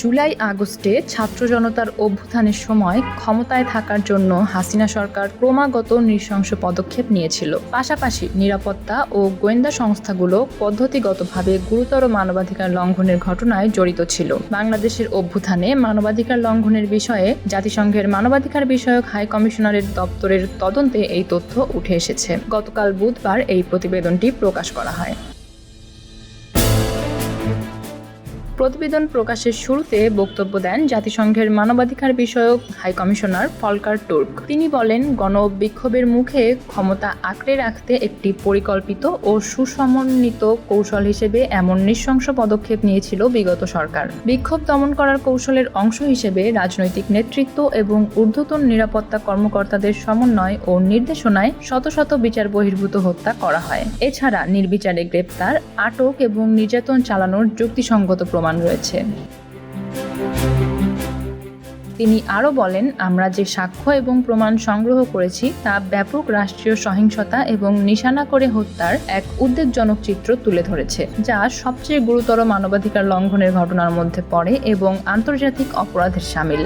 জুলাই আগস্টে ছাত্র জনতার অভ্যুত্থানের সময় ক্ষমতায় থাকার জন্য হাসিনা সরকার ক্রমাগত নৃশংস পদক্ষেপ নিয়েছিল। পাশাপাশি নিরাপত্তা ও গোয়েন্দা সংস্থাগুলো পদ্ধতিগতভাবে গুরুতর মানবাধিকার লঙ্ঘনের ঘটনায় জড়িত ছিল। বাংলাদেশের অভ্যুত্থানে মানবাধিকার লঙ্ঘনের বিষয়ে জাতিসংঘের মানবাধিকার বিষয়ক হাই কমিশনারের দপ্তরের তদন্তে এই তথ্য উঠে এসেছে। গতকাল বুধবার এই প্রতিবেদনটি প্রকাশ করা হয়। প্রতিবেদন প্রকাশের শুরুতে বক্তব্য দেন জাতিসংঘের মানবাধিকার বিষয়ক হাই কমিশনার ফলকার তুর্ক। তিনি বলেন গণ বিক্ষোভের মুখে ক্ষমতা আঁকড়ে রাখতে একটি পরিকল্পিত ও সুসমন্বিত কৌশল হিসেবে এমন নৃশংস পদক্ষেপ নিয়েছিল বিগত সরকার। বিক্ষোভ দমন করার কৌশলের অংশ হিসেবে রাজনৈতিক নেতৃত্ব এবং ঊর্ধ্বতন নিরাপত্তা কর্মকর্তাদের সমন্বয় ও নির্দেশনায় শত শত বিচার বহির্ভূত হত্যা করা হয়। এছাড়া নির্বিচারে গ্রেপ্তার, আটক এবং নির্যাতন চালানোর যুক্তিসঙ্গত প্রমাণ রয়েছে। তিনি আরও বলেন, আমরা যে সাক্ষ্য এবং প্রমাণ সংগ্রহ করেছি, তা ব্যাপক রাষ্ট্রীয় সহিংসতা এবং নিশানা করে হত্যার এক উদ্বেগজনক চিত্র তুলে ধরেছে, যা সবচেয়ে গুরুতর মানবাধিকার লঙ্ঘনের ঘটনার মধ্যে পড়ে এবং আন্তর্জাতিক অপরাধের সামিল।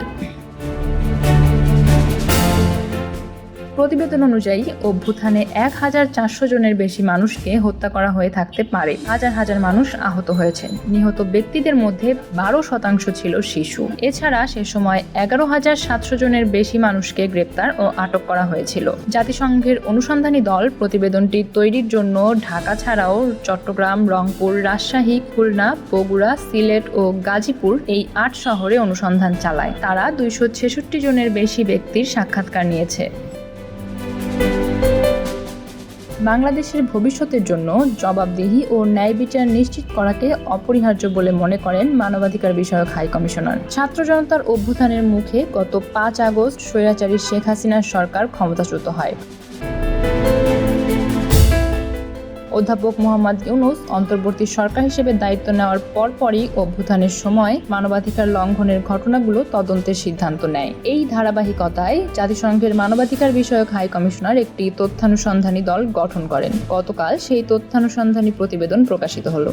প্রতিবেদন অনুযায়ী, অভ্যুত্থানে এক হাজার চারশো জনের বেশি মানুষকে হত্যা করা হয়ে থাকতে পারে। হাজার হাজার মানুষ আহত হয়েছেন। নিহত ব্যক্তিদের মধ্যে বারো শতাংশ ছিল শিশু। এছাড়া সে সময় এগারো হাজার সাতশো জনের বেশি মানুষকে গ্রেপ্তার ও আটক করা হয়েছিল। জাতিসংঘের অনুসন্ধানী দল প্রতিবেদনটি তৈরির জন্য ঢাকা ছাড়াও চট্টগ্রাম, রংপুর, রাজশাহী, খুলনা, বগুড়া, সিলেট ও গাজীপুর এই আট শহরে অনুসন্ধান চালায়। তারা দুইশো ছেষট্টি জনের বেশি ব্যক্তির সাক্ষাৎকার নিয়েছে। বাংলাদেশের ভবিষ্যতের জন্য জবাবদিহি ও ন্যায় বিচার নিশ্চিত করাকে অপরিহার্য বলে মনে করেন মানবাধিকার বিষয়ক হাই কমিশনার। ছাত্র জনতার অভ্যুত্থানের মুখে গত পাঁচ আগস্ট স্বৈরাচারী শেখ হাসিনার সরকার ক্ষমতাচ্যুত হয়। অধ্যাপক মোহাম্মদ ইউনুস অন্তর্বর্তী সরকার হিসেবে দায়িত্ব নেওয়ার পরপরই অভ্যুত্থানের সময় মানবাধিকার লঙ্ঘনের ঘটনাগুলো তদন্তের সিদ্ধান্ত নেয়। এই ধারাবাহিকতায় জাতিসংঘের মানবাধিকার বিষয়ক হাই কমিশনার একটি তথ্যানুসন্ধানী দল গঠন করেন। গতকাল সেই তথ্যানুসন্ধানী প্রতিবেদন প্রকাশিত হলো।